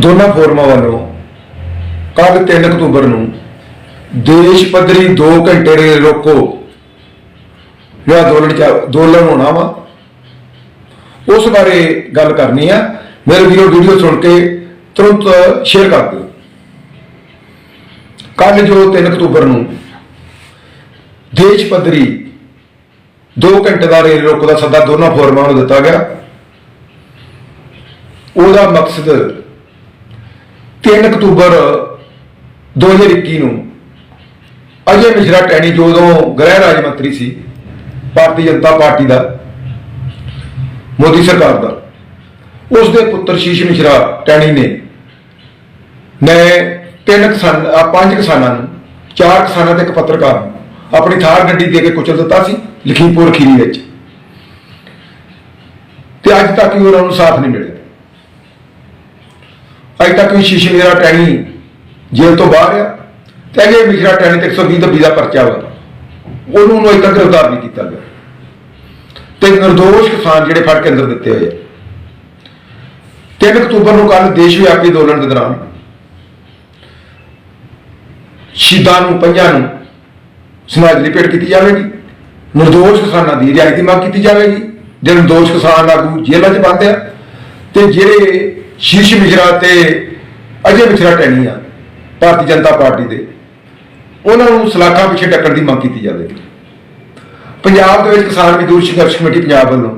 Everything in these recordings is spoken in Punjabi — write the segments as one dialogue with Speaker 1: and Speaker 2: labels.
Speaker 1: ਦੋਨਾਂ ਫੋਰਮਾਂ ਵੱਲੋਂ ਕੱਲ 3 ਅਕਤੂਬਰ ਨੂੰ ਦੇਸ਼ ਪੱਧਰੀ 2 ਘੰਟੇ ਦੇ ਰੋਕੋ। ਜਿਹੜਾ ਅੰਦੋਲਨ ਚ ਅੰਦੋਲਨ ਹੋਣਾ ਵਾ। ਉਸ ਬਾਰੇ ਗੱਲ ਕਰਨੀ ਆ। ਮੇਰੇ ਵੀਡੀਓ ਵੀਡੀਓ ਸੁਣ ਕੇ ਤੁਰੰਤ ਸ਼ੇਅਰ ਕਰ ਦਿਓ। ਕੱਲ ਜੋ 3 ਅਕਤੂਬਰ ਨੂੰ ਦੇਸ਼ ਪੱਧਰੀ 2 ਘੰਟੇ ਦਾ ਰੇਲ ਰੋਕੋ ਦਾ ਸੱਦਾ ਦੋਨਾਂ ਫੋਰਮਾਂ ਨੂੰ ਦਿੱਤਾ ਗਿਆ। ਉਹਦਾ ਮਕਸਦ 3 ਅਕਤੂਬਰ 2021 ਨੂੰ ਅਜੇ ਮਿਸ਼ਰਾ ਟੈਣੀ ਜੋ ਉਦੋਂ ਗ੍ਰਹਿ ਰਾਜ ਮੰਤਰੀ ਸੀ, ਭਾਰਤੀ ਜਨਤਾ ਪਾਰਟੀ ਦਾ, ਮੋਦੀ ਸਰਕਾਰ ਦਾ ਉਸ ਦੇ ਪੁੱਤਰ ਸ਼ੀਸ਼ ਮਿਸ਼ਰਾ ਟੈਣੀ ਨੇ ਨੇ ਤਿੰਨ ਕਿਸਾਨ ਪੰਜ ਕਿਸਾਨਾਂ ਨੂੰ, ਚਾਰ ਕਿਸਾਨਾਂ ਤੇ ਇੱਕ ਪੱਤਰਕਾਰ ਨੂੰ ਆਪਣੀ ਥਾਰ ਗੱਡੀ ਦੇ ਕੇ ਕੁਚਲ ਦਿੱਤਾ ਸੀ, ਲਖੀਮਪੁਰ ਖੀਰੀ ਵਿੱਚ। ਤੇ ਅੱਜ ਤੱਕ ਵੀ ਉਹਨਾਂ ਨੂੰ ਸਾਥ ਨਹੀਂ ਮਿਲਿਆ। ਅੱਜ ਤੱਕ ਵੀ ਸ਼ੀਸ਼ ਮਿਸ਼ਰਾ ਟੈਣੀ ਜੇਲ੍ਹ ਤੋਂ ਬਾਹਰ ਆ ਤੇ ਅਜੇ ਮਿਸ਼ਰਾ ਟੈਣੀ ਤੇ 120 ਦਾ ਵੀਜ਼ਾ ਪਰਚਾ ਵਾ, ਉਹਨੂੰ ਨੂੰ ਅਜੇ ਤੱਕ ਗ੍ਰਿਫਤਾਰ ਨਹੀਂ ਕੀਤਾ ਗਿਆ। ਤੇ ਨਿਰਦੋਸ਼ ਕਿਸਾਨ ਜਿਹੜੇ ਫੜ ਕੇ ਅੰਦਰ ਦਿੱਤੇ ਹੋਏ ਆ। 3 ਅਕਤੂਬਰ ਨੂੰ ਕੱਲ ਦੇਸ਼ ਵਿਆਪੀ ਅੰਦੋਲਨ ਦੇ ਦੌਰਾਨ ਸ਼ਹੀਦਾਂ ਨੂੰ ਪੰਜਾਂ ਨੂੰ ਸਮਾਜ ਭੇਟ ਕੀਤੀ ਜਾਵੇਗੀ। ਨਿਰਦੋਸ਼ ਕਿਸਾਨਾਂ ਦੀ ਰਿਆਇਤ ਦੀ ਮੰਗ ਕੀਤੀ ਜਾਵੇਗੀ। ਜਿਹੜੇ ਨਿਰਦੋਸ਼ ਕਿਸਾਨ ਆਗੂ ਜੇਲ੍ਹਾਂ 'ਚ ਬੰਦ ਆ, ਤੇ ਜਿਹੜੇ ਸ਼ੀਸ਼ ਮਿਸ਼ਰਾ ਤੇ ਅਜੇ ਮਿਸ਼ਰਾ ਟੈਣੀ ਆ, ਭਾਰਤੀ ਜਨਤਾ ਪਾਰਟੀ ਦੇ। ਉਹਨਾਂ ਨੂੰ ਸਲਾਖਾਂ ਪਿੱਛੇ ਟੱਕਣ ਦੀ ਮੰਗ ਕੀਤੀ ਜਾਵੇਗੀ ਪੰਜਾਬ ਦੇ ਵਿੱਚ ਕਿਸਾਨ ਮਜ਼ਦੂਰ ਸੰਘਰਸ਼ ਕਮੇਟੀ ਪੰਜਾਬ ਵੱਲੋਂ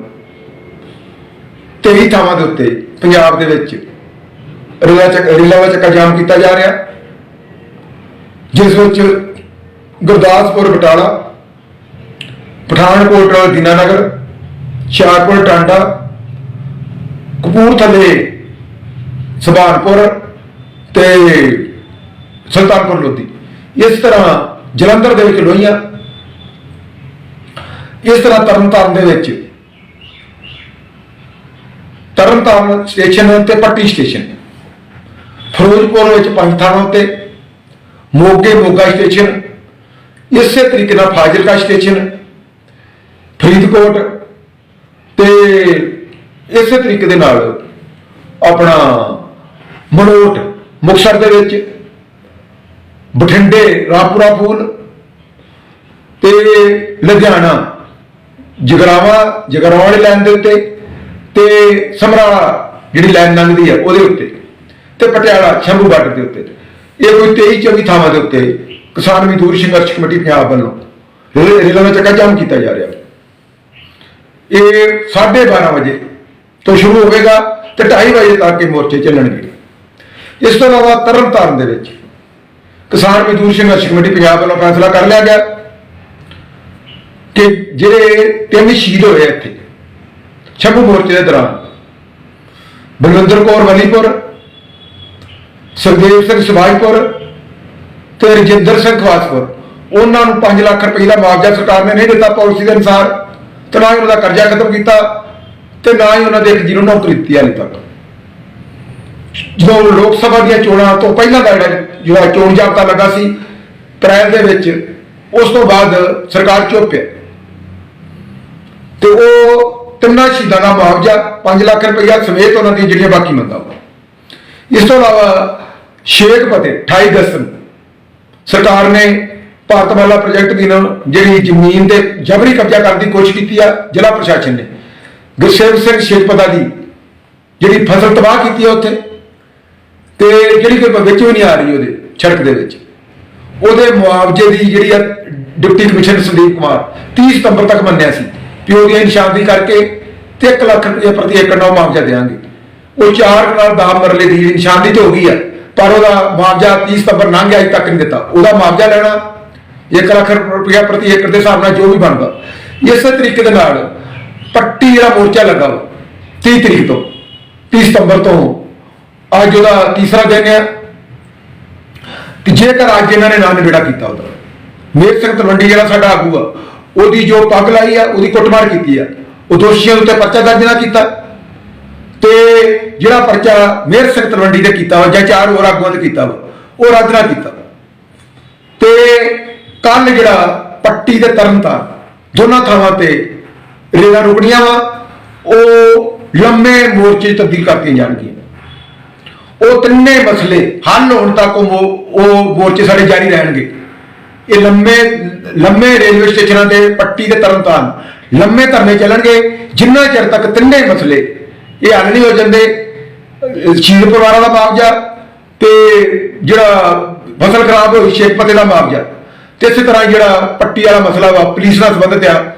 Speaker 1: 23 ਥਾਵਾਂ ਦੇ ਉੱਤੇ ਪੰਜਾਬ ਦੇ ਵਿੱਚ ਰੇਲਾ ਚੱਕ, ਰੇਲਾ ਦਾ ਚੱਕਾ ਜਾਮ ਕੀਤਾ ਜਾ ਰਿਹਾ। ਜਿਸ ਵਿੱਚ ਗੁਰਦਾਸਪੁਰ, ਬਟਾਲਾ, ਪਠਾਨਕੋਟ, ਦੀਨਾਨਗਰ, ਹੁਸ਼ਿਆਰਪੁਰ, ਟਾਂਡਾ, ਕਪੂਰਥਲੇ ਸੁਭਾਨਪੁਰ ਤੇ ਸੁਲਤਾਨਪੁਰ ਲੋਧੀ। ਇਸ ਤਰ੍ਹਾਂ ਜਲੰਧਰ ਦੇ ਵਿੱਚ ਲੋਹੀਆਂ, ਇਸ ਤਰ੍ਹਾਂ ਤਰਨਤਾਰਨ ਦੇ ਵਿੱਚ ਤਰਨਤਾਰਨ ਸਟੇਸ਼ਨ ਤੇ ਪੱਟੀ ਸਟੇਸ਼ਨ ਫਿਰੋਜ਼ਪੁਰ ਵਿੱਚ ਪੰਜ ਥਾਵਾਂ ਉੱਤੇ ਮੋਗੇ ਮੋਗਾ ਸਟੇਸ਼ਨ ਇਸੇ ਤਰੀਕੇ ਨਾਲ ਫਾਜ਼ਿਲਕਾ ਸਟੇਸ਼ਨ ਫਰੀਦਕੋਟ ਤੇ ਇਸੇ ਤਰੀਕੇ ਦੇ ਨਾਲ ਆਪਣਾ ਮਨੋਟ ਮੁਕਤਸਰ ਦੇ ਵਿੱਚ, ਬਠਿੰਡੇ ਰਾਪੁਰਾ ਫੂਲ ਤੇ ਲੁਧਿਆਣਾ, ਜਗਰਾਵਾ ਜਗਰਾਵਾ ਵਾਲੀ ਲਾਈਨ ਦੇ ਉੱਤੇ ਤੇ ਸਮਰਾਲਾ ਜਿਹੜੀ ਲਾਈਨ ਲੰਘਦੀ ਹੈ ਉਹਦੇ ਉੱਤੇ ਤੇ ਪਟਿਆਲਾ, ਸ਼ੰਭੂ ਬਾਰਡਰ ਦੇ ਉੱਤੇ। ਇਹ ਕੋਈ 23 24 ਥਾਵਾਂ ਦੇ ਉੱਤੇ ਕਿਸਾਨ ਮਜ਼ਦੂਰ ਸੰਘਰਸ਼ ਕਮੇਟੀ ਪੰਜਾਬ ਵੱਲੋਂ ਰੇਲ- ਰੇਲਾਂ ਦਾ ਚੱਕਾ ਜਾਮ ਕੀਤਾ ਜਾ ਰਿਹਾ। ਇਹ 12:30 ਵਜੇ ਤੋਂ ਸ਼ੁਰੂ ਹੋਵੇਗਾ ਤੇ 2:30 ਵਜੇ ਤੱਕ ਇਹ ਮੋਰਚੇ ਚੱਲਣਗੇ। ਇਸ ਤੋਂ ਇਲਾਵਾ ਤਰਨ ਤਾਰਨ ਦੇ ਵਿੱਚ ਕਿਸਾਨ ਮਜ਼ਦੂਰ ਸੰਘਰਸ਼ ਕਮੇਟੀ ਪੰਜਾਬ ਵੱਲੋਂ ਫੈਸਲਾ ਕਰ ਲਿਆ ਗਿਆ ਕਿ ਜਿਹੜੇ ਤਿੰਨ ਸ਼ਹੀਦ ਹੋਏ ਇੱਥੇ, ਛੱਬੂ ਮੋਰਚੇ ਦੇ ਦੌਰਾਨ, ਬਲਵਿੰਦਰ ਕੌਰ ਵਲੀਪੁਰ, ਸੁਖਦੇਵ ਸਿੰਘ ਸਵਾਈਪੁਰ ਤੇ ਰਜਿੰਦਰ ਸਿੰਘ ਖਵਾਸਪੁਰ, ਉਹਨਾਂ ਨੂੰ 5 ਲੱਖ ਰੁਪਏ ਦਾ ਮੁਆਵਜ਼ਾ ਸਰਕਾਰ ਨੇ ਨਹੀਂ ਦਿੱਤਾ ਪਾਲਿਸੀ ਦੇ ਅਨੁਸਾਰ, ਤੇ ਨਾ ਹੀ ਉਹਨਾਂ ਦਾ ਕਰਜ਼ਾ ਖਤਮ ਕੀਤਾ ਤੇ ਨਾ ਹੀ ਉਹਨਾਂ ਦੇ ਇੱਕ ਜਿਹਨੂੰ ਨੌਕਰੀ ਦਿੱਤੀ ਹਾਲੇ ਤੱਕ। ਜਦੋਂ ਲੋਕ ਸਭਾ ਦੀਆਂ ਚੋਣਾਂ ਤੋਂ ਪਹਿਲਾਂ ਦਾ ਜਿਹੜਾ ਜਿਹੜਾ ਚੋਣ ਜਾਬਤਾ ਲੱਗਾ ਸੀ, ਅਪ੍ਰੈਲ ਦੇ ਵਿੱਚ, ਉਸ ਤੋਂ ਬਾਅਦ ਸਰਕਾਰ ਚੁੱਪ ਹੈ। ਤੇ ਉਹ ਤਿੰਨਾਂ ਸ਼ਹੀਦਾਂ ਦਾ ਮੁਆਵਜ਼ਾ 5 ਲੱਖ ਰੁਪਈਆ ਸਮੇਤ ਉਹਨਾਂ ਦੀਆਂ ਜਿਹੜੀਆਂ ਬਾਕੀ ਮੰਗਾਂ ਵਾ ਇਸ ਤੋਂ ਇਲਾਵਾ ਸ਼ੇਖ ਪਤੇ 28 ਅਗਸਤ ਨੂੰ ਸਰਕਾਰ ਨੇ ਭਾਰਤ ਭਾਰਤਮਾਲਾ ਪ੍ਰੋਜੈਕਟ ਦੀ ਨਾ ਜਿਹੜੀ ਜ਼ਮੀਨ ਤੇ ਜਬਰੀ ਕਬਜ਼ਾ ਕਰਨ ਦੀ ਕੋਸ਼ਿਸ਼ ਕੀਤੀ ਆ, ਜ਼ਿਲ੍ਹਾ ਪ੍ਰਸ਼ਾਸਨ ਨੇ। ਗੁਰਸੇਵ ਸਿੰਘ ਸ਼ੇਖਪਤਾ ਦੀ ਜਿਹੜੀ ਫਸਲ ਤਬਾਹ ਕੀਤੀ ਆ ਉੱਥੇ ਤੇ ਜਿਹੜੀ ਕੋਈ ਵਿੱਚ ਵੀ ਨਹੀਂ ਆ ਰਹੀ ਉਹਦੇ, ਸੜਕ ਦੇ ਵਿੱਚ। ਉਹਦੇ ਮੁਆਵਜ਼ੇ ਦੀ ਜਿਹੜੀ ਆ ਡਿਪਟੀ ਕਮਿਸ਼ਨਰ ਸੰਦੀਪ ਕੁਮਾਰ 30 ਸਤੰਬਰ ਤੱਕ ਮੰਨਿਆ ਸੀ ਕਿ ਉਹਦੀ ਨਿਸ਼ਾਨਦੀ ਕਰਕੇ ਤੇ 1 ਲੱਖ ਰੁਪਏ ਪ੍ਰਤੀ ਏਕੜ ਦਾ ਮੁਆਵਜ਼ਾ ਦੇਵਾਂਗੇ। ਉਹ ਚਾਰ ਨਾਲ 10 ਮਰਲੇ ਦੀ ਨਿਸ਼ਾਨਦੀ ਤੇ ਹੋ ਗਈ ਆ, ਪਰ ਉਹਦਾ ਮੁਆਵਜ਼ਾ 30 ਸਤੰਬਰ ਲੰਘ ਗਿਆ, ਅਜੇ ਤੱਕ ਨਹੀਂ ਦਿੱਤਾ। ਉਹਦਾ ਮੁਆਵਜ਼ਾ ਲੈਣਾ 1 ਲੱਖ ਰੁਪਏ ਪ੍ਰਤੀ ਏਕੜ ਦੇ ਹਿਸਾਬ ਨਾਲ ਜੋ ਵੀ ਬਣਦਾ। ਇਸੇ ਤਰੀਕੇ ਦੇ ਨਾਲ ਪੱਟੀ ਜਿਹੜਾ ਮੋਰਚਾ ਲੱਗਾ ਵਾ 30 ਤਰੀਕ ਤੋਂ 30 ਸਤੰਬਰ ਤੋਂ ਅੱਜ ਉਹਦਾ ਤੀਸਰਾ ਦਿਨ ਹੈ ਕਿ ਜੇਕਰ ਅੱਜ ਇਹਨਾਂ ਨੇ ਨਾ ਨਿਬੇੜਾ ਕੀਤਾ ਉਹਦਾ ਮੇਰ ਸਿੰਘ ਤਲਵੰਡੀ ਜਿਹੜਾ ਸਾਡਾ ਆਗੂ ਆ, ਉਹਦੀ ਜੋ ਪੱਗ ਲਾਈ ਆ, ਉਹਦੀ ਕੁੱਟਮਾਰ ਕੀਤੀ ਆ, ਉਹ ਦੋਸ਼ੀਆਂ ਉੱਤੇ ਪਰਚਾ ਦਰਜ ਨਾ ਕੀਤਾ, ਤੇ ਜਿਹੜਾ ਪਰਚਾ ਮੇਰ ਸਿੰਘ ਤਲਵੰਡੀ ਦੇ ਕੀਤਾ ਵਾ, ਜਾਂ ਚਾਰ ਹੋਰ ਆਗੂਆਂ ਤੇ ਕੀਤਾ ਵਾ, ਉਹ ਰੱਦ ਨਾ ਕੀਤਾ। ਤੇ ਕੱਲ ਜਿਹੜਾ ਪੱਟੀ ਤੇ ਤਰਨਤਾਰਨ ਦੋਨਾਂ ਥਾਵਾਂ ਤੇ ਰੇਲਾਂ ਰੁਕਣੀਆਂ ਵਾ, ਉਹ ਲੰਮੇ ਮੋਰਚੇ 'ਚ ਤਬਦੀਲ ਕਰਤੀਆਂ ਜਾਣਗੀਆਂ। ਉਹ ਤਿੰਨੇ ਮਸਲੇ ਹੱਲ ਹੋਣ ਤੱਕ ਉਹ ਮੋ- ਉਹ ਮੋਰਚੇ ਸਾਡੇ ਜਾਰੀ ਰਹਿਣਗੇ। ਇਹ ਲੰਮੇ ਲੰਮੇ ਰੇਲਵੇ ਸਟੇਸ਼ਨਾਂ ਤੇ ਪੱਟੀ ਤੇ ਤਰਨਤਾਰਨ, ਲੰਮੇ ਧਰਨੇ ਚੱਲਣਗੇ, ਜਿੰਨਾ ਚਿਰ ਤੱਕ ਤਿੰਨੇ ਮਸਲੇ ਇਹ ਹੱਲ ਨਹੀਂ ਹੋ ਜਾਂਦੇ ਸ਼ਹੀਦ ਪਰਿਵਾਰਾਂ ਦਾ ਮੁਆਵਜ਼ਾ ਤੇ ਜਿਹੜਾ ਫਸਲ ਖਰਾਬ ਹੋਈ ਸ਼ੇਖ ਪਤੇ ਦਾ ਮੁਆਵਜ਼ਾ ਤੇ ਇਸੇ ਤਰ੍ਹਾਂ ਜਿਹੜਾ ਪੱਟੀ ਵਾਲਾ ਮਸਲਾ ਵਾ, ਪੁਲਿਸ ਨਾਲ ਸੰਬੰਧਿਤ ਆ,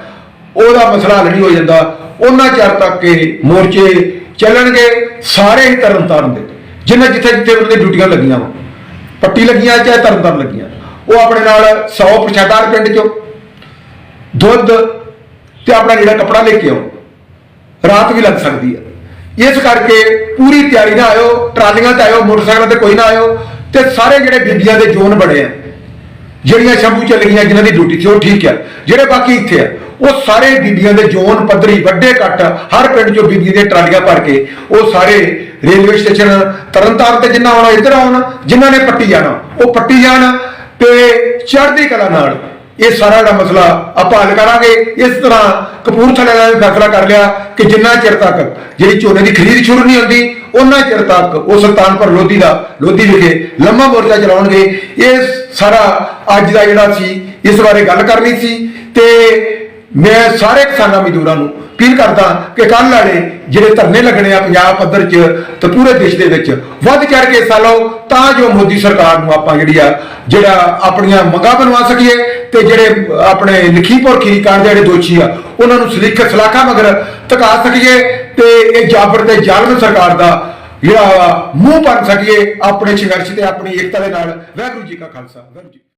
Speaker 1: ਉਹਦਾ ਮਸਲਾ ਹੱਲ ਨਹੀਂ ਹੋ ਜਾਂਦਾ। ਉਹਨਾਂ ਚਿਰ ਤੱਕ ਇਹ ਮੋਰਚੇ ਚੱਲਣਗੇ, ਸਾਰੇ ਹੀ ਤਰਨਤਾਰਨ ਦੇ। ਜਿੰਨਾ ਜਿੱਥੇ ਜਿੱਥੇ ਉਹਨਾਂ ਦੀ ਡਿਊਟੀਆਂ ਲੱਗੀਆਂ ਵਾ, ਪੱਟੀ ਲੱਗੀਆਂ ਚਾਹੇ ਤਰਨਤਾਰਨ ਲੱਗੀਆਂ, ਉਹ ਆਪਣੇ ਨਾਲ 100 ਪ੍ਰਸ਼ਾਦਾਰ ਪਿੰਡ ਚੋਂ, ਦੁੱਧ ਤੇ ਆਪਣਾ ਜਿਹੜਾ ਕੱਪੜਾ ਲੈ ਕੇ ਆਓ, ਰਾਤ ਵੀ ਲੱਗ ਸਕਦੀ ਹੈ ਇਸ ਕਰਕੇ ਪੂਰੀ ਤਿਆਰੀ ਨਾਲ ਆਇਓ, ਟਰਾਲੀਆਂ ਤੇ ਆਇਓ, ਮੋਟਰਸਾਈਕਲਾਂ ਤੇ ਕੋਈ ਨਾ ਆਇਓ, ਤੇ ਸਾਰੇ ਜਿਹੜੇ ਬੀਬੀਆਂ ਦੇ ਜ਼ੋਨ ਬਣੇ ਆ ਜਿਹੜੀਆਂ ਸ਼ੰਭੂ ਚੱਲ ਗਈਆਂ ਜਿਨ੍ਹਾਂ ਦੀ ਡਿਊਟੀ ਸੀ, ਉਹ ਠੀਕ ਆ। ਜਿਹੜੇ ਬਾਕੀ ਇੱਥੇ ਆ, ਉਹ ਸਾਰੇ ਬੀਬੀਆਂ ਦੇ ਜ਼ੋਨ ਪੱਧਰੀ ਵੱਡੇ ਕੱਟ, ਹਰ ਪਿੰਡ ਚੋਂ ਬੀਬੀਆਂ ਦੀਆਂ ਟਰਾਲੀਆਂ ਭਰ ਕੇ, ਉਹ ਸਾਰੇ ਰੇਲਵੇ ਸਟੇਸ਼ਨ, ਤਰਨਤਾਰਨ ਤੇ ਜਿੰਨਾ ਆਉਣਾ, ਇੱਧਰ ਆਉਣ, ਜਿਨ੍ਹਾਂ ਨੇ ਪੱਟੀ ਜਾਣਾ, ਉਹ ਪੱਟੀ ਜਾਣ ਤੇ ਚੜ੍ਹਦੀ ਕਲਾ ਨਾਲ ਇਹ ਸਾਰਾ ਜਿਹੜਾ ਮਸਲਾ ਆਪਾਂ ਹੱਲ ਕਰਾਂਗੇ। ਇਸ ਤਰ੍ਹਾਂ ਕਪੂਰਥਲੇ ਦਾ ਫੈਸਲਾ ਕਰ ਲਿਆ ਕਿ ਜਿੰਨਾ ਚਿਰ ਤੱਕ ਜਿਹੜੀ ਝੋਨੇ ਦੀ ਖਰੀਦ ਸ਼ੁਰੂ ਨਹੀਂ ਹੁੰਦੀ ਉਹਨਾਂ ਚਿਰ ਤੱਕ ਉਹ ਸੁਲਤਾਨਪੁਰ ਲੋਧੀ ਦਾ, ਲੋਧੀ ਵਿਖੇ ਲੰਮਾ ਮੋਰਚਾ ਚਲਾਉਣਗੇ। ਇਹ ਸਾਰਾ ਅੱਜ ਦਾ ਜਿਹੜਾ ਸੀ, ਇਸ ਬਾਰੇ ਗੱਲ ਕਰਨੀ ਸੀ ਤੇ ਮੈਂ ਸਾਰੇ ਕਿਸਾਨਾਂ ਮਜ਼ਦੂਰਾਂ ਨੂੰ ਅਪੀਲ ਕਰਦਾ ਕਿ ਕੱਲ੍ਹ ਵਾਲੇ ਜਿਹੜੇ ਧਰਨੇ ਲੱਗਣੇ ਆ ਪੰਜਾਬ ਪੱਧਰ 'ਚ ਤੇ ਪੂਰੇ ਦੇਸ਼ ਦੇ ਵਿੱਚ ਵੱਧ ਚੜ ਕੇ ਹਿੱਸਾ ਲਓ, ਤਾਂ ਜੋ ਮੋਦੀ ਸਰਕਾਰ ਨੂੰ ਆਪਾਂ ਜਿਹੜੀ ਆ, ਜਿਹੜਾ ਆਪਣੀਆਂ ਮੰਗਾਂ ਬਣਵਾ ਸਕੀਏ ਤੇ ਜਿਹੜੇ ਆਪਣੇ ਲਖੀਪੁਰ ਖੀਰੀ ਕਾਂਡ ਦੇ ਜਿਹੜੇ ਦੋਸ਼ੀ ਆ, ਉਹਨਾਂ ਨੂੰ ਸਲੀਕ ਸਲਾਖਾ ਮਗਰ ਟਕਾ ਸਕੀਏ। ਤੇ ਇਹ ਜਾਬਰ ਤੇ ਜ਼ਾਲਮ ਸਰਕਾਰ ਦਾ ਜਿਹੜਾ ਵਾ ਮੂੰਹ ਭੰਨ ਸਕੀਏ, ਆਪਣੇ ਸੰਘਰਸ਼ ਤੇ ਆਪਣੀ ਏਕਤਾ ਦੇ ਨਾਲ। ਵਾਹਿਗੁਰੂ ਜੀ ਕਾ ਖਾਲਸਾ, ਵਾਹਿਗੁਰੂ ਜੀ